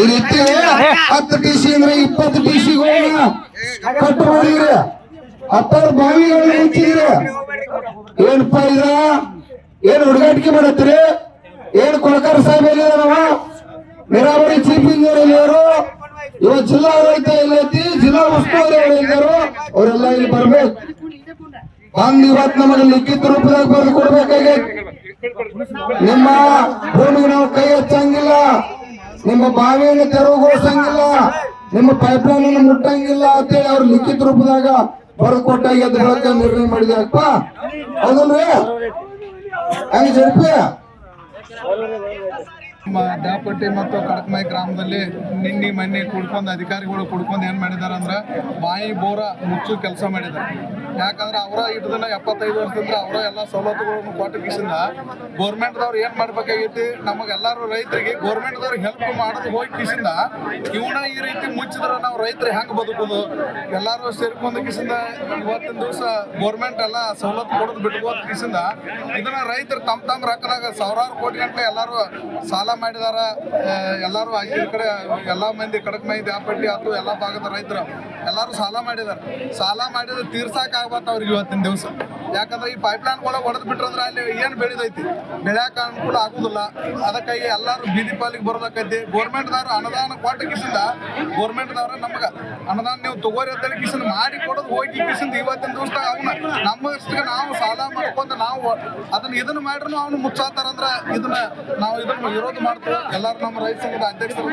ಈ ರೀತಿ ಹತ್ತು ಟಿ ಸಿ ಅಂದ್ರೆ ಇಪ್ಪತ್ತು ಟಿ ಸಿ ಕಟ್ಟು ಮಾಡಿದ್ರಿ ಹತ್ತಾರು ಬಾವಿಗಳು ಮುಚ್ಚಿದ್ರಿ ಏನಪ್ಪ ಇದ ಏನ್ ಹುಡುಗಾಟಿಕೆ ಮಾಡತ್ತೀರಿ? ಏನ್ ಕೊಳಕಾರ ಸಾಹೇಬ್ ಎಲ್ಲಿದಾರವ? ನೀರಾವರಿ ಚೀಫ್ ಇಂಜಿನಿಯರ್ ಇವತ್ತು ಜಿಲ್ಲಾ ಆಡಳಿತ ಎಲ್ಲೈತಿ ಜಿಲ್ಲಾ ಉಸ್ತುವಾರಿ ಎಲ್ಲಿದ್ದಾರು ಅವರೆಲ್ಲ ಇಲ್ಲಿ ಬರ್ಬೇಕು. ಬಂದ್ ಇವತ್ ನಮಗೆ ಲಿಖಿತ ರೂಪದಾಗ ಬರೆದು ಕೊಡ್ಬೇಕಾಗೈತಿ. ನಿಮ್ಮ ಭೂಮಿಗೆ ನಾವು ಕೈ ಹಚ್ಚಂಗಿಲ್ಲ. ನಿಮ್ಮ ಬಾವಿಯನ್ನು ತೆರವುಗೊಳಿಸಂಗಿಲ್ಲ, ನಿಮ್ಮ ಪೈಪ್ಲೈನ್ ಅನ್ನು ಮುಟ್ಟಂಗಿಲ್ಲ ಅಂತೇಳಿ ಅವ್ರು ಲಿಖಿತ ರೂಪದಾಗ ಬರಕೊಟ್ಟಾಗಿ ಕೊಟ್ಟಾಗ ಎದ್ದು ಹೇಳಕ್ಕೆ ನಿರ್ಣಯ ಮಾಡಿದ್ರಪ್ಪ ಹೌದಲ್ರಿ ಹಂಗ ನಮ್ಮ ದಾಪಟ್ಟಿ ಮತ್ತು ಕಡಕಮಾಯಿ ಗ್ರಾಮದಲ್ಲಿ ನಿನ್ನೆ ಮೊನ್ನೆ ಕುಡ್ಕೊಂಡು ಅಧಿಕಾರಿಗಳು ಕುಡ್ಕೊಂಡು ಏನು ಮಾಡಿದ್ದಾರೆ ಅಂದ್ರೆ ಬಾಯಿ ಬೋರ ಮುಚ್ಚು ಕೆಲಸ ಮಾಡಿದ್ದಾರೆ. ಯಾಕಂದ್ರೆ ಅವರ ಇಟ್ಟದನ್ನ ಎಪ್ಪತ್ತೈದು ವರ್ಷದಿಂದ ಅವರ ಎಲ್ಲ ಸವಲತ್ತುಗಳನ್ನು ಕೊಟ್ಟಿಸಿಂದ ಗೌರ್ಮೆಂಟ್ದವ್ರು ಏನ್ ಮಾಡ್ಬೇಕಾಗೈತಿ? ನಮಗೆಲ್ಲರೂ ರೈತರಿಗೆ ಗೌರ್ಮೆಂಟ್ದವ್ರು ಹೆಲ್ಪ್ ಮಾಡೋದು ಹೋಗಿ ಕಿಸಿಂದ ಇವನ ಈ ರೀತಿ ಮುಚ್ಚಿದ್ರೆ ನಾವು ರೈತರು ಹೆಂಗ್ ಬದುಕುದು? ಎಲ್ಲರೂ ಸೇರ್ಕೊಂಡು ಕಿಸಿಂದ ಇವತ್ತಿನ ದಿವಸ ಗೌರ್ಮೆಂಟ್ ಎಲ್ಲ ಸವಲತ್ತು ಕೊಡೋದು ಬಿಟ್ಕೋದು ಕಿಸಿಂದ ಇದನ್ನ ರೈತರು ತಮ್ಮ ತಮ್ಮ ರೊಕ್ಕದಾಗ ಸಾವಿರಾರು ಕೋಟಿ ಗಂಟೆ ಎಲ್ಲರೂ ಸಾಲ ಮಾಡಿದಾರ ಆ, ಎಲ್ಲರೂ ಈ ಕಡೆ ಎಲ್ಲ ಮಂದಿ ಕಡಕ್ ಮಂದಿ ವ್ಯಾಪಟ್ಟಿ ಆತು ಎಲ್ಲ ಭಾಗದ ರೈತರು ಎಲ್ಲರೂ ಸಾಲ ಮಾಡಿದಾರೆ. ಸಾಲ ಮಾಡಿದ್ರೆ ತೀರ್ಸಾಕ್ ಆಗ್ಬತ್ತ ಅವ್ರಿಗೆ ಇವತ್ತಿನ ದಿವಸ. ಯಾಕಂದ್ರೆ ಈ ಪೈಪ್ ಲೈನ್ ಒಳಗೆ ಹೊಡೆದ್ ಬಿಟ್ರಂದ್ರೆ ಅಲ್ಲಿ ಏನ್ ಬೆಳಿದೈತಿ ಬೆಳ್ಯಾಕ ಅನುಕೂಲ ಆಗುದಿಲ್ಲ. ಅದಕ್ಕಾಗಿ ಎಲ್ಲಾರು ಬೀದಿ ಪಾಲಿಗೆ ಬರೋದಕ್ಕೈತಿ ಗೋರ್ಮೆಂಟ್ದವ್ರು ಅನುದಾನ ಕೊಟ್ಟ ಕಿಸಿಂದ ಗೋರ್ಮೆಂಟ್ದವ್ರ ನಮ್ಗೆ ಅನುದಾನ ನೀವು ತಗೋರಿ ಅಂತೇಳಿ ಕಿಸಿಂದ ಮಾಡಿ ಕೊಡೋದು ಹೋಗಿ ಕಿಸಿಂದ ಇವತ್ತಿನ ದಿವಸದಾಗ ಅವನ್ನ ನಮ್ಮಷ್ಟಿಗೆ ನಾವು ಸಾಲ ಮಾಡ್ಕೊಂಡು ನಾವು ಅದನ್ನ ಇದನ್ನ ಮಾಡ್ರು ಅವ್ನು ಮುಚ್ಚಾತಾರ ಅಂದ್ರೆ ಇದನ್ನ ನಾವು ಇದನ್ನ ವಿರೋಧ ಮಾಡ್ತೀವಿ. ಎಲ್ಲಾರು ನಮ್ಮ ರೈತ ಸಂಘದ ಅಧ್ಯಕ್ಷರು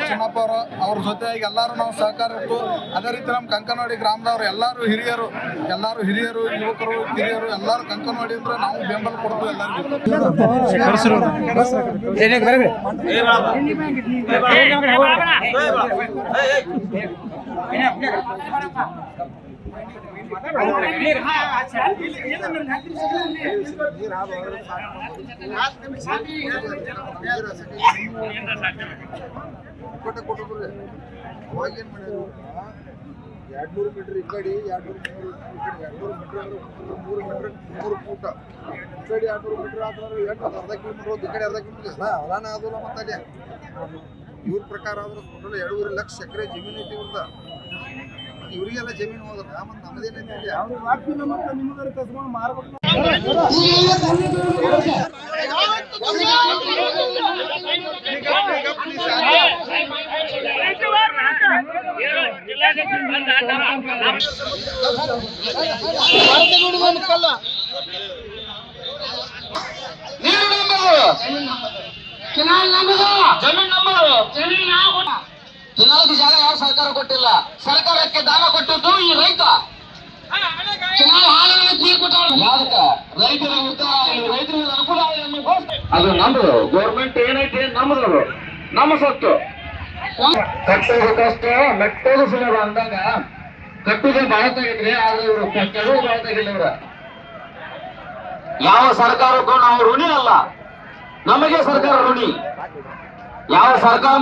ಚಿನ್ನಪ್ಪ ಅವರು, ಅವ್ರ ಜೊತೆಯಾಗಿ ಎಲ್ಲಾರು ನಾವು ಸಹಕಾರ ಇತ್ತು ಅದೇ ರೀತಿ ನಮ್ಮ ಕಂಕನಾಡಿ ಗ್ರಾಮದವ್ರು ಎಲ್ಲಾರು ಹಿರಿಯರು ಎಲ್ಲಾರು ಹಿರಿಯರು, ಯುವಕರು ಕಿರಿಯರು ಎಲ್ಲಾರು ಕಂಕನವಾಡಿ ಅಂದ್ರೆ ನಾವು ಬೆಂಬಲ ಕೊಡ್ತೀವಿ ಎಲ್ಲರಿಗೂ. ಎರಡ್ನೂರು ಮೀಟರ್ ಈ ಕಡೆ, ಎರಡ್ನೂರು ಮೀಟರ್ ಈ ಕಡೆ. ಅಂದ್ರೆ ಮೂರು ಮೀಟ್ರ್ ಮೂರು ಫೂಟ ಈ ಕಡೆ ಎರಡ್ನೂರು ಮೀಟರ್ ಆದ್ರೆ ಎಂಟು ಅರ್ಧ ಕಿಲೋಮೀಟರ್ ಈ ಕಡೆ ಅರ್ಧ ಕಿಲೋಮೀಟರ್ ಮತ್ತೆ ಅಲ್ಲಿ ಇವ್ರ ಪ್ರಕಾರ ಆದ್ರೆ ಟೋಟಲ್ ಎರಡೂವರೆ ಲಕ್ಷ ಎಕರೆ ಜಮೀನು ಐತಿ ಇವ್ರದ ಇವರಿಗೆಲ್ಲ ಜಮೀನು ಹೋದ್ರ ಮತ್ತೆ ನಮ್ದೇನೈತಿ ಅಲ್ಲಿ ನೀರು ನಂಬರು ಕೆನಾಲ್ ನಂಬರು ಜಮೀನ್ ನಂಬರು ಜಮೀನ್ ನಾವು ಕೆನಾಲ್ಗೆ ಜಾಗ ಯಾವ ಸರ್ಕಾರ ಕೊಟ್ಟಿಲ್ಲ ಸರ್ಕಾರಕ್ಕೆ ದಾನ ಕೊಟ್ಟಿದ್ದು ಈ ರೈತ ಅದು ನಮ್ದು ಗೌರ್ಮೆಂಟ್ ಏನೈತಿ ನಮ್ದು ನಮ್ಮ ಸೊತ್ತು. ಕಟ್ಟೋದು ಕಷ್ಟ ಮೆಟ್ಟೋದು ಸುಲಭ ಅಂದಾಗ ಕಟ್ಟುದು ಬಹಳ ಆದ್ರೆ ಇವರು ಕೆಡೋದು ಬಹಳ ಇವ್ರ ಯಾವ ಸರ್ಕಾರಕ್ಕೂ ನಾವು ಋಣಿ ಅಲ್ಲ. ನಮಗೆ ಸರ್ಕಾರ ಋಣಿ. ಯಾವ ಸರ್ಕಾರ